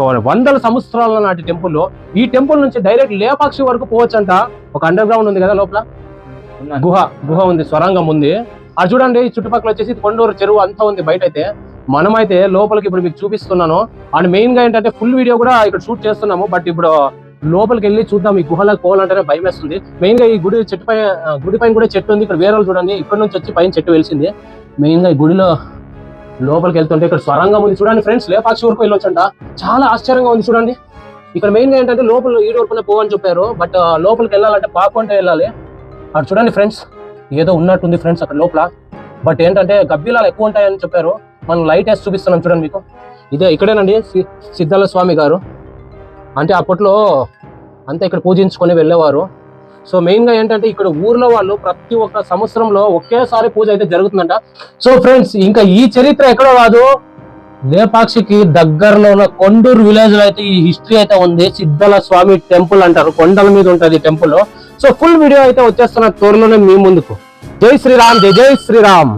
వందల సంవత్సరాల నాటి టెంపుల్ ఈ టెంపుల్ నుంచి డైరెక్ట్ లేపాక్షి వరకు పోవచ్చంట. ఒక అండర్ గ్రౌండ్ ఉంది కదా లోపల? గుహ గుహ ఉంది స్వరంగం ఉంది. అది చూడండి ఈ చుట్టుపక్కల వచ్చేసి కొండూరు చెరువు అంతా ఉంది బయట అయితే మనమైతే లోపలికి ఇప్పుడు మీకు చూపిస్తున్నాను. అండ్ మెయిన్గా ఏంటంటే ఫుల్ వీడియో కూడా ఇక్కడ షూట్ చేస్తున్నాము. బట్ ఇప్పుడు లోపలికి వెళ్ళి చూద్దాం ఈ గుహలోకి పోవాలంటేనే భయం వేస్తుంది మెయిన్గా ఈ గుడి చెట్టు పై ఆ, గుడి పైన కూడా చెట్టు ఉంది. ఇక్కడ వేరే వాళ్ళు చూడండి ఇక్కడ నుంచి వచ్చి పైన చెట్టు వెలిసింది. మెయిన్గా ఈ గుడిలో లోపలికి వెళ్తుంటే ఇక్కడ స్వరంగం ఉంది చూడండి ఫ్రెండ్స్ లేపాక్షి వరకు వెళ్ళొచ్చంట. చాలా ఆశ్చర్యంగా ఉంది చూడండి. ఇక్కడ మెయిన్గా ఏంటంటే లోపల ఈడు వరకునే పోవని చెప్పారు బట్ లోపలికి వెళ్ళాలంటే పాకుంటే వెళ్ళాలి. అక్కడ చూడండి ఫ్రెండ్స్ ఏదో ఉన్నట్టుంది ఫ్రెండ్స్ అక్కడ లోపల. బట్ ఏంటంటే గబ్బిలాలు ఎక్కువ ఉంటాయని చెప్పారు. మనం లైట్ వేసి చూపిస్తున్నాం చూడండి మీకు. ఇదే ఇక్కడేనండి సి- సిద్ధాల స్వామి గారు. అంటే అప్పట్లో అంతా ఇక్కడ పూజించుకొని వెళ్ళేవారు. సో మెయిన్గా ఏంటంటే ఇక్కడ ఊర్లో వాళ్ళు ప్రతి ఒక్క సంవత్సరంలో ఒకేసారి పూజ అయితే జరుగుతుందంట. సో ఫ్రెండ్స్ ఇంకా ఈ చరిత్ర ఎక్కడో కాదు. లేపాక్షికి దగ్గరలో ఉన్న కొండూరు విలేజ్లో అయితే ఈ హిస్టరీ అయితే ఉంది. సిద్ధల స్వామి టెంపుల్ అంటారు. కొండల మీద ఉంటుంది టెంపుల్ సో ఫుల్ వీడియో అయితే వచ్చేస్తున్న త్వరలోనే మీ ముందుకు. జై శ్రీరామ్ జై జై శ్రీరామ్.